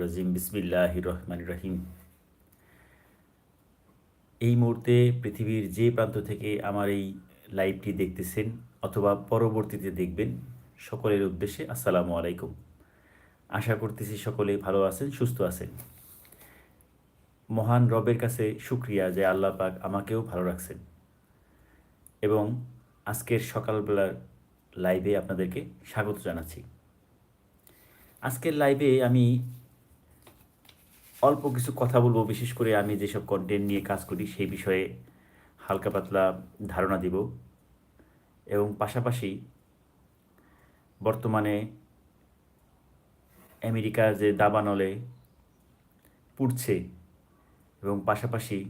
রাজিম বিসমিল্লাহ রহমান রহিম। এই মুহূর্তে পৃথিবীর যে প্রান্ত থেকে আমার এই লাইভটি দেখতেছেন অথবা পরবর্তীতে দেখবেন, সকলের উদ্দেশ্যে আসসালামু আলাইকুম। আশা করতেছি সকলেই ভালো আছেন, সুস্থ আছেন। মহান রবের কাছে শুক্রিয়া যে আল্লাহ পাক আমাকেও ভালো রাখছেন। এবং আজকের সকালবেলার লাইভে আপনাদেরকে স্বাগত জানাচ্ছি। আজকের লাইভে আমি অল্প কিছু কথা বলব, বিশেষ করে আমি যেসব কন্টেন্ট নিয়ে কাজ করি সেই বিষয়ে হালকা পাতলা ধারণা দিব। এবং পাশাপাশি বর্তমানে আমেরিকা যে দাবানলে পুড়ছে এবং পাশাপাশি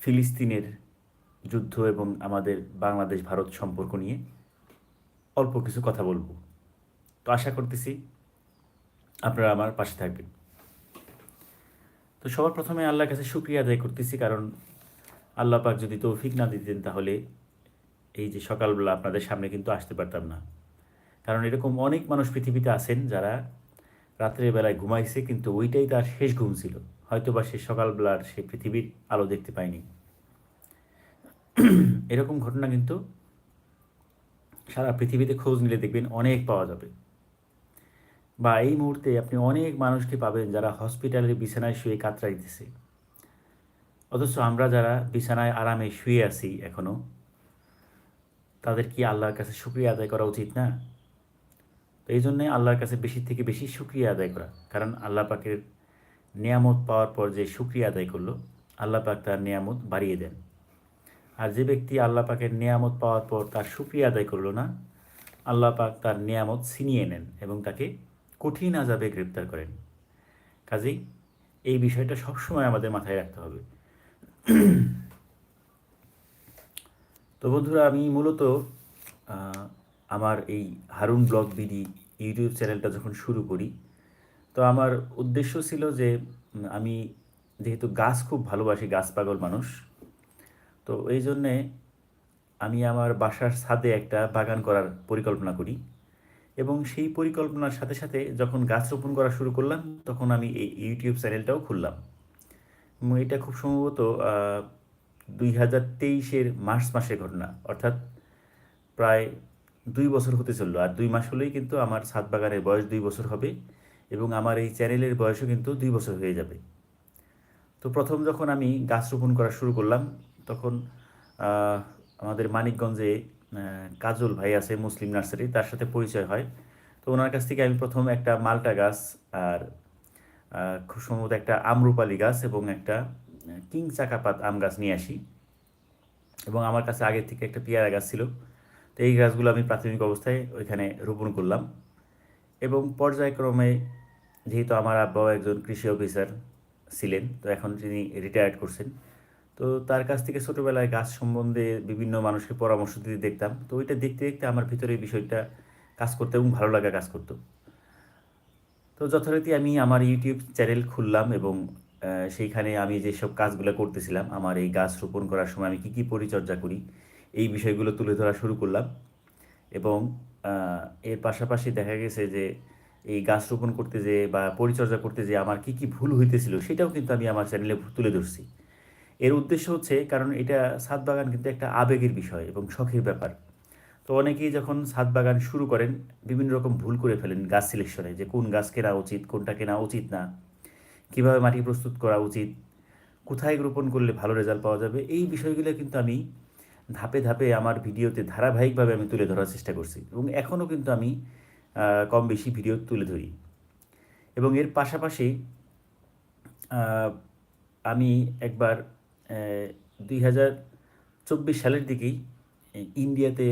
ফিলিস্তিনের যুদ্ধ এবং আমাদের বাংলাদেশ ভারত সম্পর্ক নিয়ে অল্প কিছু কথা বলব। তো আশা করতেছি আপনারা আমার পাশে থাকবেন। তো সবার প্রথমে আল্লাহর কাছে শুক্রিয়া আদায় করতেছি, কারণ আল্লাহ পাক যদি তৌফিক না দিতেন তাহলে এই যে সকালবেলা আপনাদের সামনে কিন্তু আসতে পারতাম না। কারণ এরকম অনেক মানুষ পৃথিবীতে আছেন যারা রাত্রের বেলায় ঘুমাইছে, কিন্তু ওইটাই তার শেষ ঘুম ছিল। হয়তো বা সে সকালবেলার সে পৃথিবীর আলো দেখতে পায়নি। এরকম ঘটনা কিন্তু সারা পৃথিবীতে খোঁজ নিলে দেখবেন অনেক পাওয়া যাবে। বা এই মুহূর্তে আপনি অনেক মানুষকে পাবেন যারা হসপিটালের বিছানায় শুয়ে কাতরাইতেছে। অথচ আমরা যারা বিছানায় আরামে শুয়ে আছি এখনও তাদের কি আল্লাহর কাছে শুক্রিয়া আদায় করা উচিত না? তো এই জন্যে আল্লাহর কাছে বেশি থেকে বেশি শুক্রিয়া আদায় করা। কারণ আল্লাহ পাকের নিয়ামত পাওয়ার পর যে শুক্রিয়া আদায় করল, আল্লাহ পাক তার নিয়ামত বাড়িয়ে দেন। আর যে ব্যক্তি আল্লাহ পাকের নিয়ামত পাওয়ার পর তার শুক্রিয়া আদায় করল না, আল্লাহ পাক তার নিয়ামত ছিনিয়ে নেন এবং তাকে কঠিন আজাবে গ্রেপ্তার করেন। কাজেই এই বিষয়টা সবসময় আমাদের মাথায় রাখতে হবে। তো বন্ধুরা, আমি মূলত আমার এই হারুন ব্লগ বিডি ইউটিউব চ্যানেলটা যখন শুরু করি, তো আমার উদ্দেশ্য ছিল যে আমি যেহেতু গাছ খুব ভালোবাসি, গাছ পাগল মানুষ, তো এই জন্যে আমি আমার বাসার ছাদে একটা বাগান করার পরিকল্পনা করি। এবং সেই পরিকল্পনার সাথে সাথে যখন গাছ রোপণ করা শুরু করলাম, তখন আমি এই ইউটিউব চ্যানেলটাও খুললাম। এবং এটা খুব সম্ভবত দুই হাজার তেইশের মার্চ মাসের ঘটনা। অর্থাৎ প্রায় দুই বছর হতে চলল। আর দুই মাস হলেই কিন্তু আমার ছাদ বাগানের বয়স দুই বছর হবে এবং আমার এই চ্যানেলের বয়সও কিন্তু দুই বছর হয়ে যাবে। তো প্রথম যখন আমি গাছ রোপণ করা শুরু করলাম, তখন আমাদের মানিকগঞ্জে কাজল ভাই আছে, মুসলিম নার্সারি, তার সাথে পরিচয় হয়। তো ওনার কাছ থেকে আমি প্রথম একটা মালটা গাছ আর খুব সম্ভবত একটা আমরুপালি গাছ এবং একটা কিং চাকাপাত আম গাছ নিয়ে আসি। এবং আমার কাছে আগের থেকে একটা পেয়ারা গাছ ছিল। তো এই গাছগুলো আমি প্রাথমিক অবস্থায় ওইখানে রোপণ করলাম। এবং পর্যায়ক্রমে যেহেতু আমার আব্বাও একজন কৃষি অফিসার ছিলেন, তো এখন তিনি রিটায়ার্ড করছেন। তো তার কাছ থেকে ছোটোবেলায় গাছ সম্বন্ধে বিভিন্ন মানুষকে পরামর্শ দিতে দেখতাম। তো ওইটা দেখতে দেখতে আমার ভিতরে এই বিষয়টা কাজ করতে এবং ভালো লাগা কাজ করতো। তো যথারীতি আমি আমার ইউটিউব চ্যানেল খুললাম এবং সেইখানে আমি যেসব কাজগুলো করতেছিলাম, আমার এই গাছ রোপণ করার সময় আমি কী কী পরিচর্যা করি, এই বিষয়গুলো তুলে ধরা শুরু করলাম। এবং এর পাশাপাশি দেখা গেছে যে, এই গাছ রোপণ করতে যে বা পরিচর্যা করতে যে আমার কী কী ভুল হইতেছিল, সেটাও কিন্তু আমি আমার চ্যানেলে তুলে ধরছি। এর উদ্দেশ্য হচ্ছে, কারণ এটা ছাদ বাগান কিন্তু একটা আবেগের বিষয় এবং শখের ব্যাপার। তো অনেকেই যখন ছাদ বাগান শুরু করেন, বিভিন্ন রকম ভুল করে ফেলেন গাছ সিলেকশনে যে কোন গাছ কেনা উচিত, কোনটা কেনা উচিত না, কীভাবে মাটি প্রস্তুত করা উচিত, কোথায় রোপণ করলে ভালো রেজাল্ট পাওয়া যাবে, এই বিষয়গুলো কিন্তু আমি ধাপে ধাপে আমার ভিডিওতে ধারাবাহিকভাবে আমি তুলে ধরার চেষ্টা করছি এবং এখনও কিন্তু আমি কম বেশি ভিডিও তুলে ধরি। এবং এর পাশাপাশি আমি একবার দুই হাজার চব্বিশ সালের দিকেই ইন্ডিয়াতে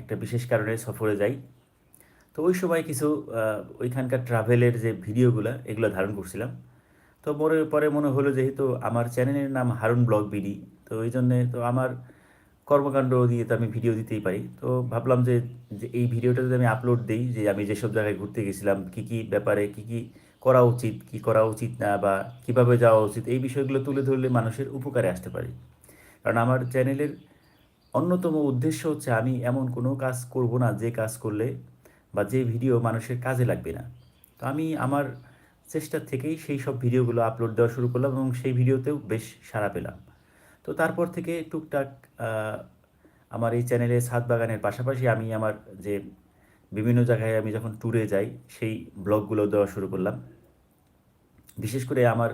একটা বিশেষ কারণে সফরে যাই। তো ওই সময় কিছু ওইখানকার ট্রাভেলের যে ভিডিওগুলো, এগুলো ধারণ করছিলাম। তো মনে পরে মনে হলো যেহেতু আমার চ্যানেলের নাম হারুন ব্লগ বিডি, তো ওই জন্যে তো আমার কর্মকাণ্ড দিয়ে তো আমি ভিডিও দিতেই পারি। তো ভাবলাম যে এই ভিডিওটা যদি আমি আপলোড দিই, যে আমি যেসব জায়গায় ঘুরতে গেছিলাম, কী কী ব্যাপারে, কী কী করা উচিত, কি করা উচিত না বা কীভাবে যাওয়া উচিত, এই বিষয়গুলো তুলে ধরলে মানুষের উপকারে আসতে পারি। কারণ আমার চ্যানেলের অন্যতম উদ্দেশ্য হচ্ছে আমি এমন কোনো কাজ করব না, যে কাজ করলে বা যে ভিডিও মানুষের কাজে লাগবে না। তো আমি আমার চেষ্টার থেকেই সেই সব ভিডিওগুলো আপলোড দেওয়া শুরু করলাম এবং সেই ভিডিওতেও বেশ সাড়া পেলাম। তো তারপর থেকে টুকটাক আমার এই চ্যানেলে ছাদ বাগানের পাশাপাশি আমি আমার যে বিভিন্ন জায়গায় আমি যখন ট্যুরে যাই, সেই ব্লগগুলো দেওয়া শুরু করলাম। বিশেষ করে আমার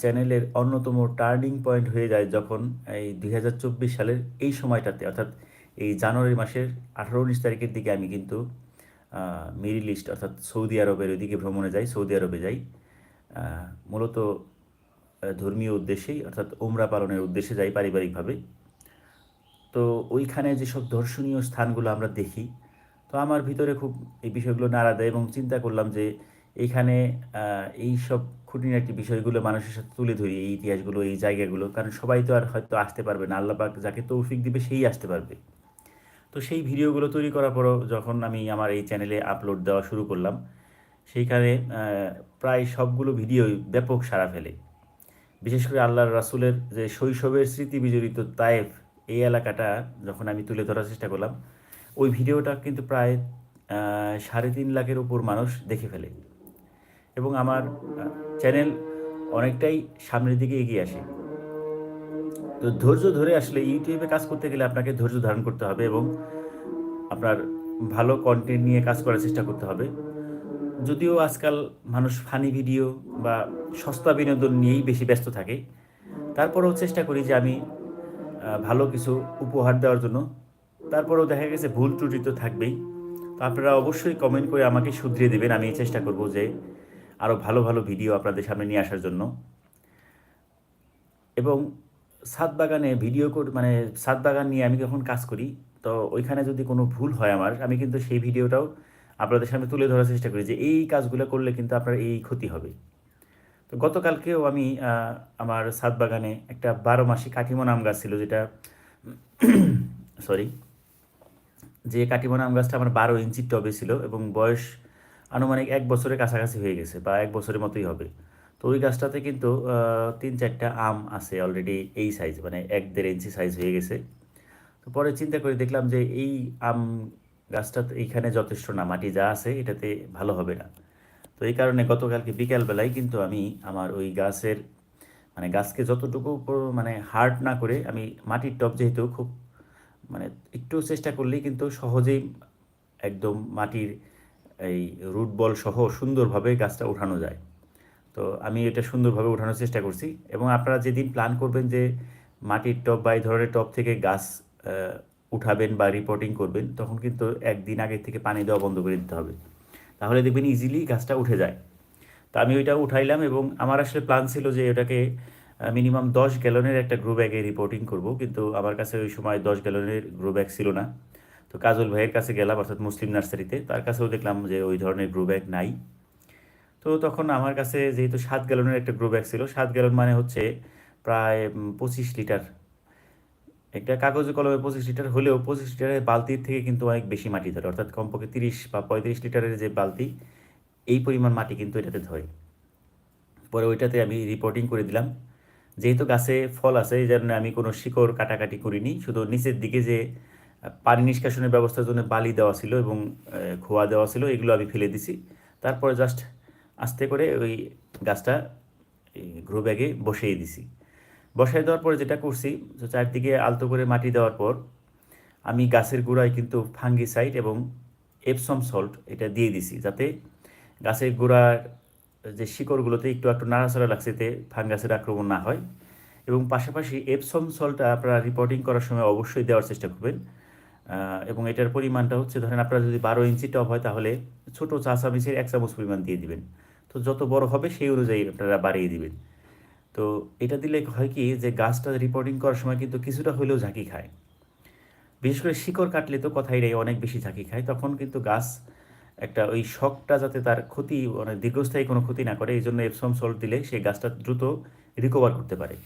চ্যানেলের অন্যতম টার্নিং পয়েন্ট হয়ে যায় যখন এই দুই হাজার চব্বিশ সালের এই সময়টাতে, অর্থাৎ এই জানুয়ারি মাসের আঠারো উনিশ তারিখের দিকে আমি কিন্তু মিডিল ইস্ট অর্থাৎ সৌদি আরবের ওইদিকে ভ্রমণে যাই, সৌদি আরবে যাই। মূলত ধর্মীয় উদ্দেশ্যেই অর্থাৎ ওমরা পালনের উদ্দেশ্যে যাই পারিবারিকভাবে। তো ওইখানে যেসব দর্শনীয় স্থানগুলো আমরা দেখি তো আমার ভিতরে খুব এই বিষয়গুলো নাড়া দেয় এবং চিন্তা করলাম যে এইখানে এই সব খুঁটিনাটি বিষয়গুলো মানুষের সাথে তুলে ধরি, এই ইতিহাসগুলো, এই জায়গাগুলো। কারণ সবাই তো আর হয়তো আসতে পারবে না। আল্লাহ পাক যাকে তৌফিক দিবে সেই আসতে পারবে। তো সেই ভিডিওগুলো তৈরি করার পরও যখন আমি আমার এই চ্যানেলে আপলোড দেওয়া শুরু করলাম, সেইখানে প্রায় সবগুলো ভিডিওই ব্যাপক সাড়া ফেলে। বিশেষ করে আল্লাহর রাসূলের যে শৈশবের স্মৃতি বিজড়িত তায়েফ, এই এলাকাটা যখন আমি তুলে ধরার চেষ্টা করলাম ওই ভিডিওটা কিন্তু প্রায় সাড়ে তিন লাখের উপর মানুষ দেখে ফেলে। এবং আমার চ্যানেল অনেকটাই সামনের দিকে এগিয়ে আসে। তো ধৈর্য ধরে আসলে ইউটিউবে কাজ করতে গেলে আপনাকে ধৈর্য ধারণ করতে হবে এবং আপনার ভালো কন্টেন্ট নিয়ে কাজ করার চেষ্টা করতে হবে। যদিও আজকাল মানুষ ফানি ভিডিও বা সস্তা বিনোদন নিয়েই বেশি ব্যস্ত থাকে। তারপরেও চেষ্টা করি যে আমি ভালো কিছু উপহার দেওয়ার জন্য তারপরেও দেখা গেছে ভুল ত্রুটি তো থাকবেই। তো আপনারা অবশ্যই কমেন্ট করে আমাকে শুধরিয়ে দেবেন, আমি চেষ্টা করব যে আরও ভালো ভালো ভিডিও আপনাদের সামনে নিয়ে আসার জন্য। এবং ছাদ বাগানে ভিডিও মানে ছাদ বাগান নিয়ে আমি যখন কাজ করি, তো ওইখানে যদি কোনো ভুল হয় আমার, আমি কিন্তু সেই ভিডিওটাও আপনাদের সামনে তুলে ধরার চেষ্টা করি যে এই কাজগুলো করলে কিন্তু আপনার এই ক্ষতি হবে। তো গতকালকেও আমি আমার ছাদ বাগানে একটা বারো মাসি কাটিমন আম গাছ ছিল যেটা সরি যে কাটিমন আম গাছটা আমার বারো ইঞ্চির টবে ছিল এবং বয়স আনুমানিক এক বছরের কাছাকাছি হয়ে গেছে বা এক বছরের মতোই হবে। তো ওই গাছটাতে কিন্তু তিন চারটা আম আছে অলরেডি এই সাইজ মানে এক দেড় ইঞ্চি সাইজ হয়ে গেছে। তো পরে চিন্তা করে দেখলাম যে এই আম গাছটা এইখানে যথেষ্ট না, মাটি যা আছে এটাতে ভালো হবে না। তো এই কারণে গতকালকে বিকালবেলায় কিন্তু আমি আমার ওই গাছের মানে গাছকে যতটুকু মানে হার্ড না করে আমি মাটির টব যেহেতু খুব মানে একটু চেষ্টা করলেই কিন্তু সহজেই একদম মাটির এই রুট বল সহ সুন্দরভাবে গাছটা উঠানো যায়। তো আমি এটা সুন্দরভাবে উঠানোর চেষ্টা করছি এবং আপনারা যেদিন প্ল্যান করবেন যে মাটির টব বা এই ধরনের টব থেকে গাছ উঠাবেন বা রিপোর্টিং করবেন, তখন কিন্তু একদিন আগে থেকে পানি দেওয়া বন্ধ করে দিতে হবে। তাহলে দেখবেন ইজিলি গাছটা উঠে যায়। তা আমি ওইটা উঠাইলাম এবং আমার আসলে প্ল্যান ছিল যে ওটাকে মিনিমাম দশ গ্যালনের একটা গ্রো ব্যাগে রিপোর্টিং করব, কিন্তু আমার কাছে ওই সময় দশ গ্যালনের গ্রো ব্যাগ ছিল না। তো কাজল ভাইয়ের কাছে গেলাম, অর্থাৎ মুসলিম নার্সারিতে, তার কাছেও দেখলাম যে ওই ধরনের গ্রো ব্যাগ নাই। তো তখন আমার কাছে যেহেতু সাত গ্যালনের একটা গ্রো ব্যাগ ছিল, সাত গ্যালন মানে হচ্ছে প্রায় পঁচিশ লিটার। একটা কাগজে কলমে পঁচিশ লিটার হলেও পঁচিশ লিটারের বালতির থেকে কিন্তু অনেক বেশি মাটি ধরে, অর্থাৎ কমপক্ষে তিরিশ বা পঁয়ত্রিশ লিটারের যে বালতি, এই পরিমাণ মাটি কিন্তু এটাতে ধরে। পরে ওইটাতে আমি রিপোর্টিং করে দিলাম। যেহেতু গাছে ফল আছে, এই জন্য আমি কোনো শিকড় কাটাকাটি করিনি। শুধু নিচের দিকে যে পানি নিষ্কাশনের ব্যবস্থার জন্য বালি দেওয়া ছিল এবং খোয়া দেওয়া ছিল, এগুলো আমি ফেলে দিছি। তারপরে জাস্ট আস্তে করে ওই গাছটা গ্রো ব্যাগে বসিয়ে দিছি। বসাই দেওয়ার পরে যেটা করছি চারদিকে আলতো করে মাটি দেওয়ার পর আমি গাছের গোড়ায় কিন্তু ফাঙ্গিসাইড এবং এপসম সল্ট এটা দিয়ে দিছি, যাতে গাছের গোড়ার যে শিকড়গুলোতে একটু একটু নাড়াচাড়া লাগছে এতে ফাঙ্গাসের আক্রমণ না হয় এবং পাশাপাশি এপসম সল্টটা আপনারা রিপোর্টিং করার সময় অবশ্যই দেওয়ার চেষ্টা করবেন। এবং এটার পরিমাণটা হচ্ছে ধরেন আপনারা যদি বারো ইঞ্চি টব হয় তাহলে ছোটো চা চামিচের এক চামচ পরিমাণ দিয়ে দিবেন। তো যত বড় হবে সেই অনুযায়ী আপনারা বাড়িয়ে দিবেন। তো এটা দিলে হয় কি যে গাছটা রিপোর্টিং করার সময় কিন্তু কিছুটা হলেও ঝাঁকি খায়। বিশেষ করে শিকড় কাটলে তো কথাই নেই, অনেক বেশি ঝাঁকি খায়। তখন কিন্তু গাছ একটা ওই শখটা যাতে তার ক্ষতি মানে দীর্ঘস্থায়ী কোনো ক্ষতি না করে এই জন্য এপসম সল্ট দিলে সেই গাছটা দ্রুত রিকভার করতে পারে।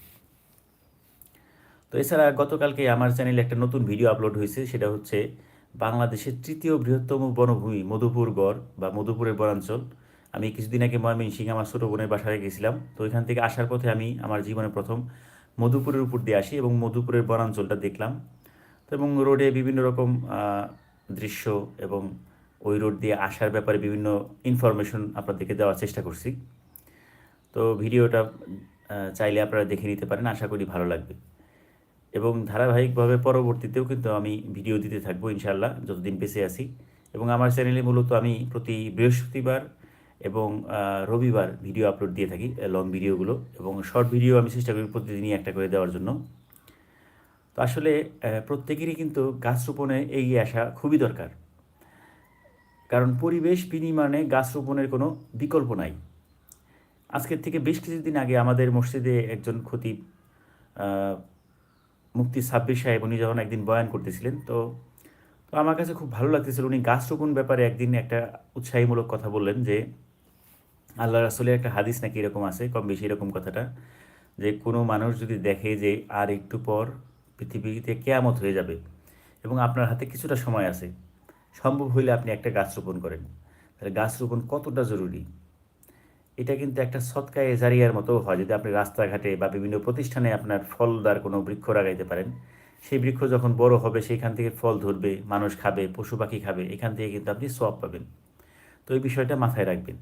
তো এছাড়া গতকালকে আমার চ্যানেলে একটা নতুন ভিডিও আপলোড হয়েছে, সেটা হচ্ছে বাংলাদেশের তৃতীয় বৃহত্তম বনভূমি মধুপুর গড় বা মধুপুরের বনাঞ্চল। আমি কিছুদিন আগে ময়মনসিংহ, আমার ছোটো বোনের বাসায় গেছিলাম। তো ওইখান থেকে আসার পথে আমি আমার জীবনে প্রথম মধুপুরের উপর দিয়ে আসি এবং মধুপুরের বনাঞ্চলটা দেখলাম। তো এবং রোডে বিভিন্ন রকম দৃশ্য এবং ওই রোড দিয়ে আসার ব্যাপারে বিভিন্ন ইনফরমেশন আপনাদেরকে দেওয়ার চেষ্টা করছি। তো ভিডিওটা চাইলে আপনারা দেখে নিতে পারেন, আশা করি ভালো লাগবে। এবং ধারাবাহিকভাবে পরবর্তীতেও কিন্তু আমি ভিডিও দিতে থাকব ইনশাল্লাহ যতদিন বেঁচে আছি। এবং আমার চ্যানেলে মূলত আমি প্রতি বৃহস্পতিবার এবং রবিবার ভিডিও আপলোড দিয়ে থাকি লং ভিডিওগুলো এবং শর্ট ভিডিও আমি চেষ্টা করি প্রতিদিনই একটা করে দেওয়ার জন্য। তো আসলে প্রত্যেকেরই কিন্তু গাছ রোপণে এগিয়ে আসা খুবই দরকার। কারণ পরিবেশ বিনির্মাণে গাছ রোপণের কোনো বিকল্প নাই। আজকের থেকে বেশ কিছুদিন আগে আমাদের মসজিদে একজন খতিব মুক্তি সাব্বির সাহেব, উনি যখন একদিন বয়ান করতেছিলেন, তো তো আমার কাছে খুব ভালো লাগতেছিল। উনি গাছ রোপণ ব্যাপারে একদিন একটা উৎসাহীমূলক কথা বললেন যে, আল্লাহ রাসুলের একটা হাদিস নাকি এরকম আছে, কম বেশি এরকম কথাটা, যে কোনো মানুষ যদি দেখে যে আর একটু পর পৃথিবীতে কেয়ামত হয়ে যাবে এবং আপনার হাতে কিছুটা সময় আছে সম্ভব হইলে আপনি একটা গাছ রোপণ করেন। তাহলে গাছ রোপণ কতটা জরুরি? এটা কিন্তু একটা সৎকায় জারিয়ার মতো হয়। যদি আপনি রাস্তাঘাটে বা বিভিন্ন প্রতিষ্ঠানে আপনার ফলদার কোনো বৃক্ষ লাগাইতে পারেন, সেই বৃক্ষ যখন বড় হবে, সেইখান থেকে ফল ধরবে, মানুষ খাবে, পশু পাখি খাবে, এখান থেকে কিন্তু আপনি সব পাবেন। তো এই বিষয়টা মাথায় রাখবেন।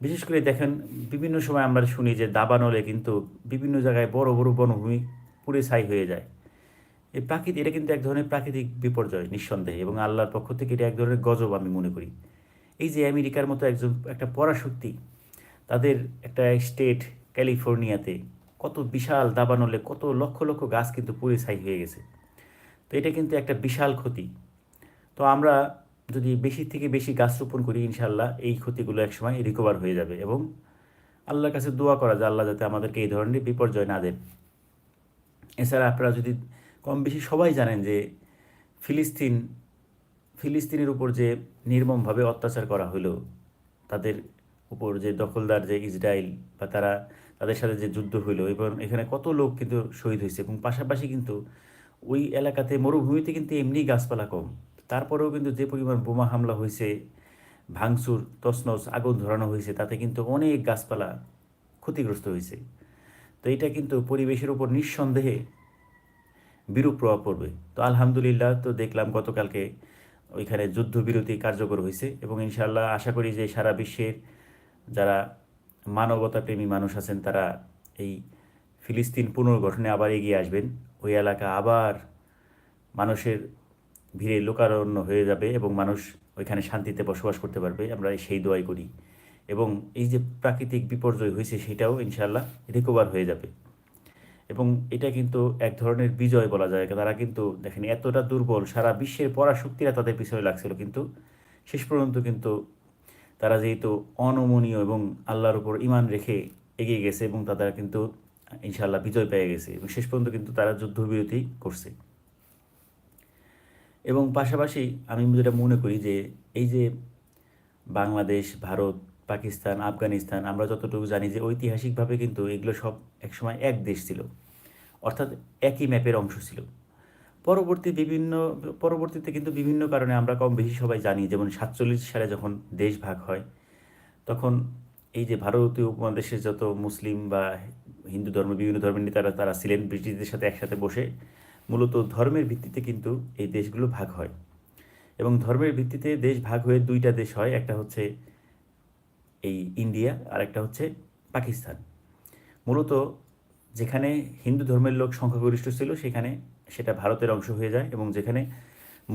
বিশেষ করে দেখেন, বিভিন্ন সময় আমরা শুনি যে দাবানলে কিন্তু বিভিন্ন জায়গায় বড় বড় বনভূমি পুড়ে ছাই হয়ে যায়। এই প্রাকৃতিক এটা কিন্তু এক ধরনের প্রাকৃতিক বিপর্যয়, নিঃসন্দেহে, এবং আল্লাহর পক্ষ থেকে এটা এক ধরনের গজব আমি মনে করি। এই যে আমেরিকার মতো একজন, একটা পরাশক্তি, তাদের একটা স্টেট ক্যালিফোর্নিয়াতে কত বিশাল দাবানলে কত লক্ষ লক্ষ গাছ কিন্তু পুড়ে ছাই হয়ে গেছে। তো এটা কিন্তু একটা বিশাল ক্ষতি। তো আমরা যদি বেশি থেকে বেশি গাছ রোপণ করি ইনশাল্লাহ এই ক্ষতিগুলো একসময় রিকভার হয়ে যাবে, এবং আল্লাহর কাছে দোয়া করা যে আল্লাহ যাতে আমাদেরকে এই ধরনের বিপর্যয় না দেন। এছাড়া আপনারা যদি কম বেশি সবাই জানেন যে ফিলিস্তিন, ফিলিস্তিনের উপর যে নির্মমভাবে অত্যাচার করা হলো, তাদের উপর যে দখলদার যে ইসরায়েল বা তারা তাদের সাথে যে যুদ্ধ হইল এবং এখানে কত লোক কিন্তু শহীদ হয়েছে, এবং পাশাপাশি কিন্তু ওই এলাকাতে মরুভূমিতে কিন্তু এমনি গাছপালা কম। তারপরেও কিন্তু যে পরিমাণ বোমা হামলা হয়েছে, ভাঙচুর, তছনছ, আগুন ধরানো হয়েছে, তাতে কিন্তু অনেক গাছপালা ক্ষতিগ্রস্ত হয়েছে। তো এটা কিন্তু পরিবেশের উপর নিঃসন্দেহে বিরূপ প্রভাব পড়বে। তো আলহামদুলিল্লাহ তো দেখলাম গতকালকে ওইখানে যুদ্ধবিরতি কার্যকর হয়েছে এবং ইনশাআল্লাহ আশা করি যে সারা বিশ্বের যারা মানবতাপ্রেমী মানুষ আছেন, তারা এই ফিলিস্তিন পুনর্গঠনে আবার এগিয়ে আসবেন। ওই এলাকা আবার মানুষের ভিড়ে লোকারণ্য হয়ে যাবে এবং মানুষ ওইখানে শান্তিতে বসবাস করতে পারবে। আমরা সেই দোয়াই করি। এবং এই যে প্রাকৃতিক বিপর্যয় হয়েছে সেটাও ইনশাআল্লাহ রিকভার হয়ে যাবে। এবং এটা কিন্তু এক ধরনের বিজয় বলা যায়। তারা কিন্তু দেখেন এতটা দুর্বল, সারা বিশ্বের পরাশক্তিরা তাদের পিছনে লাগছিল কিন্তু শেষ পর্যন্ত কিন্তু তারা যেহেতু অনমনীয় এবং আল্লাহর উপর ইমান রেখে এগিয়ে গেছে এবং তারা কিন্তু ইনশাআল্লাহ বিজয় পেয়ে গেছে এবং শেষ পর্যন্ত কিন্তু তারা যুদ্ধবিরতি করছে। এবং পাশাপাশি আমি যেটা মনে করি যে এই যে বাংলাদেশ, ভারত, পাকিস্তান, আফগানিস্তান, আমরা যতটুকু জানি যে ঐতিহাসিকভাবে কিন্তু এগুলো সব একসময় এক দেশ ছিল। অর্থাৎ একই ম্যাপের অংশ ছিল। পরবর্তী বিভিন্ন, পরবর্তীতে কিন্তু বিভিন্ন কারণে আমরা কম বেশি সবাই জানি, যেমন সাতচল্লিশ সালে যখন দেশ ভাগ হয়, তখন এই যে ভারতীয় উপমহাদেশের যত মুসলিম বা হিন্দু ধর্ম, বিভিন্ন ধর্মের নেতারা তারা ছিলেন ব্রিটিশদের সাথে একসাথে বসে, মূলত ধর্মের ভিত্তিতে কিন্তু এই দেশগুলো ভাগ হয়। এবং ধর্মের ভিত্তিতে দেশ ভাগ হয়ে দুইটা দেশ হয়, একটা হচ্ছে এই ইন্ডিয়া আর একটা হচ্ছে পাকিস্তান। মূলত যেখানে হিন্দু ধর্মের লোক সংখ্যাগরিষ্ঠ ছিল, সেখানে সেটা ভারতের অংশ হয়ে যায় এবং যেখানে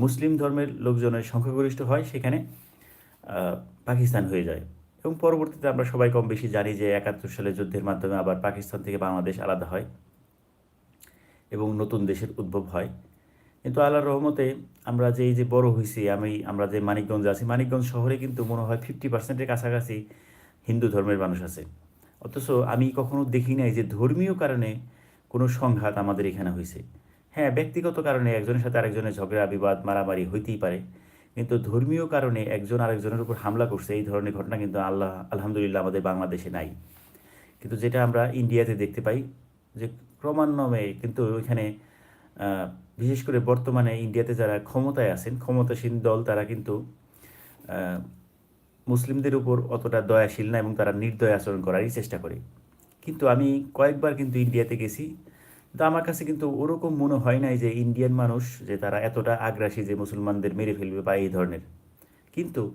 মুসলিম ধর্মের লোকজনের সংখ্যাগরিষ্ঠ হয়, সেখানে পাকিস্তান হয়ে যায়। এবং পরবর্তীতে আমরা সবাই কম বেশি জানি যে একাত্তর সালের যুদ্ধের মাধ্যমে আবার পাকিস্তান থেকে বাংলাদেশ আলাদা হয় এবং নতুন দেশের উদ্ভব হয়। কিন্তু আল্লাহর রহমতে আমরা যে এই যে বড় হয়েছি আমি, আমরা যে মানিকগঞ্জে আছি, মানিকগঞ্জ শহরে কিন্তু মনে হয় ফিফটি পার্সেন্টের কাছাকাছি হিন্দু ধর্মের মানুষ আছে। অথচ আমি কখনো দেখি নাই যে ধর্মীয় কারণে কোনো সংঘাত আমাদের এখানে হয়েছে। হ্যাঁ ব্যক্তিগত কারণে একজনের সাথে আরেকজনের ঝগড়া, বিবাদ, মারামারি হইতেই পারে। কিন্তু ধর্মীয় কারণে একজন আরেকজনের উপর হামলা করছে, এই ধরনের ঘটনা কিন্তু আল্লাহ, আলহামদুলিল্লাহ আমাদের বাংলাদেশে নাই। কিন্তু যেটা আমরা ইন্ডিয়াতে দেখতে পাই যে ক্রমান্বয়ে কিন্তু ওইখানে বিশেষ করে বর্তমানে ইন্ডিয়াতে যারা ক্ষমতায় আছেন, ক্ষমতাসীন দল তারা কিন্তু মুসলিমদের উপর অতটা দয়াশীল না এবং তারা নির্দয় আচরণ করারই চেষ্টা করে। কিন্তু আমি কয়েকবার কিন্তু ইন্ডিয়াতে গেছি। তো আমার কাছে কিন্তু ওরকম মনে হয় নাই যে ইন্ডিয়ান মানুষ যে তারা এতটা আগ্রাসী যে মুসলমানদের মেরে ফেলবে বা এই ধরনের। কিন্তু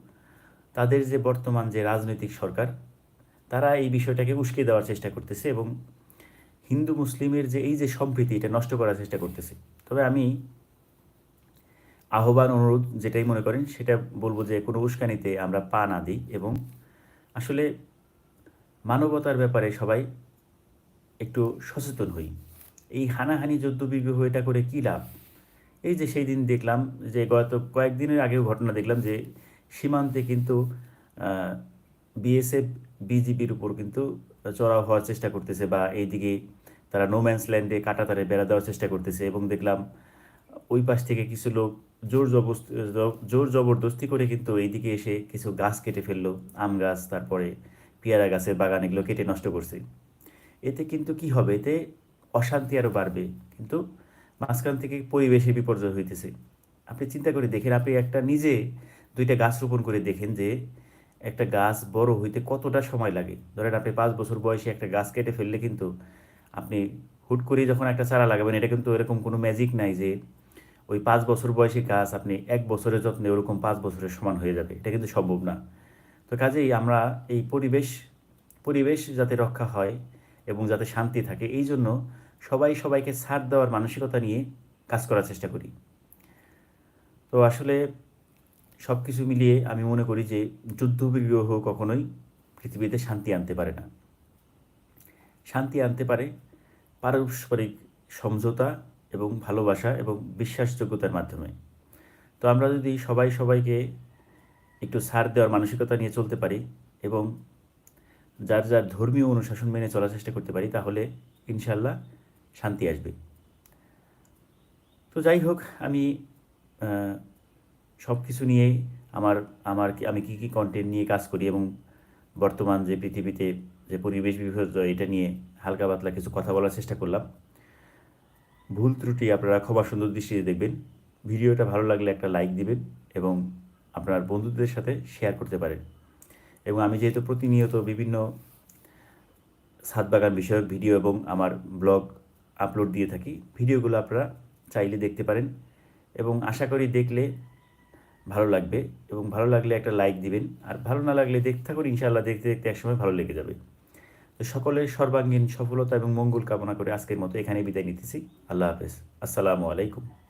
তাদের যে বর্তমান যে রাজনৈতিক সরকার, তারা এই বিষয়টাকে উস্কে দেওয়ার চেষ্টা করতেছে এবং হিন্দু মুসলিমের যে এই যে সম্প্রীতি, এটা নষ্ট করার চেষ্টা করতেছে। তবে আমি আহ্বান, অনুরোধ যেটাই মনে করেন, সেটা বলব যে কোনো উস্কানিতে আমরা পা না দিই এবং আসলে মানবতার ব্যাপারে সবাই একটু সচেতন হই। এই হানাহানি যুদ্ধ বিগ্রহ এটা করে কী লাভ? এই যে সেই দিন দেখলাম যে গত কয়েকদিনের আগেও ঘটনা দেখলাম যে সীমান্তে কিন্তু বিএসএফ, বিজিবির উপর কিন্তু চড়াও হওয়ার চেষ্টা করতেছে বা এইদিকে তারা নোম্যান্স ল্যান্ডে কাটাতারে বেড়া দেওয়ার চেষ্টা করতেছে এবং দেখলাম ওই পাশ থেকে কিছু লোক জোর জবস্তি জোর জবরদস্তি করে কিন্তু এইদিকে এসে কিছু গাছ কেটে ফেলল, আম গাছ, তারপরে পেয়ারা গাছের বাগান এগুলো কেটে নষ্ট করছে। এতে কিন্তু কি হবে? এতে অশান্তি আরও বাড়বে, কিন্তু মাঝখান থেকে পরিবেশে বিপর্যয় হইতেছে। আপনি চিন্তা করে দেখেন, আপনি একটা নিজে দুইটা গাছ রোপণ করে দেখেন যে একটা গাছ বড় হইতে কতটা সময় লাগে। ধরেন আপনি পাঁচ বছর বয়সে একটা গাছ কেটে ফেললে কিন্তু আপনি হুট করে যখন একটা চারা লাগাবেন, এটা কিন্তু এরকম কোনো ম্যাজিক নাই যে ওই পাঁচ বছর বয়সী গাছ আপনি এক বছরের যত্নে ওরকম পাঁচ বছরের সমান হয়ে যাবে। এটা কিন্তু সম্ভব না। তো কাজেই আমরা এই পরিবেশ পরিবেশ যাতে রক্ষা হয় এবং যাতে শান্তি থাকে, এই জন্য সবাই সবাইকে ছাড় দেওয়ার মানসিকতা নিয়ে কাজ করার চেষ্টা করি। তো আসলে সব কিছু মিলিয়ে আমি মনে করি যে যুদ্ধ বিগ্রহ কখনোই পৃথিবীতে শান্তি আনতে পারে না। শান্তি আনতে পারে পারস্পরিক সমঝোতা এবং ভালোবাসা এবং বিশ্বাসযোগ্যতার মাধ্যমে। তো আমরা যদি সবাই সবাইকে একটু সার দেওয়ার মানসিকতা নিয়ে চলতে পারি এবং যার যার ধর্মীয় অনুশাসন মেনে চলার চেষ্টা করতে পারি, তাহলে ইনশাল্লাহ শান্তি আসবে। তো যাই হোক, আমি সব কিছু নিয়েই আমার আমার আমি কী কী কন্টেন্ট নিয়ে কাজ করি এবং বর্তমান যে পৃথিবীতে যে পরিবেশ বিপর্যয়, এটা নিয়ে হালকা পাতলা কিছু কথা বলার চেষ্টা করলাম। ভুল ত্রুটি আপনারা ক্ষমা সুন্দর দৃষ্টিতে দেখবেন। ভিডিওটা ভালো লাগলে একটা লাইক দিবেন এবং আপনার বন্ধুদের সাথে শেয়ার করতে পারেন। এবং আমি যেহেতু প্রতিনিয়ত বিভিন্ন ছাদ বাগান বিষয়ক ভিডিও এবং আমার ব্লগ আপলোড দিয়ে থাকি, ভিডিওগুলো আপনারা চাইলে দেখতে পারেন এবং আশা করি দেখলে ভালো লাগবে এবং ভালো লাগলে একটা লাইক দিবেন। আর ভালো না লাগলে দেখতে থাকুন, ইনশাআল্লাহ দেখতে দেখতে একসময় ভালো লেগে যাবে। সকলের সর্বাঙ্গীন সফলতা এবং মঙ্গল কামনা করে আজকের মতো এখানে বিদায় নিতেছি। আল্লাহ হাফেজ। আসসালামু আলাইকুম।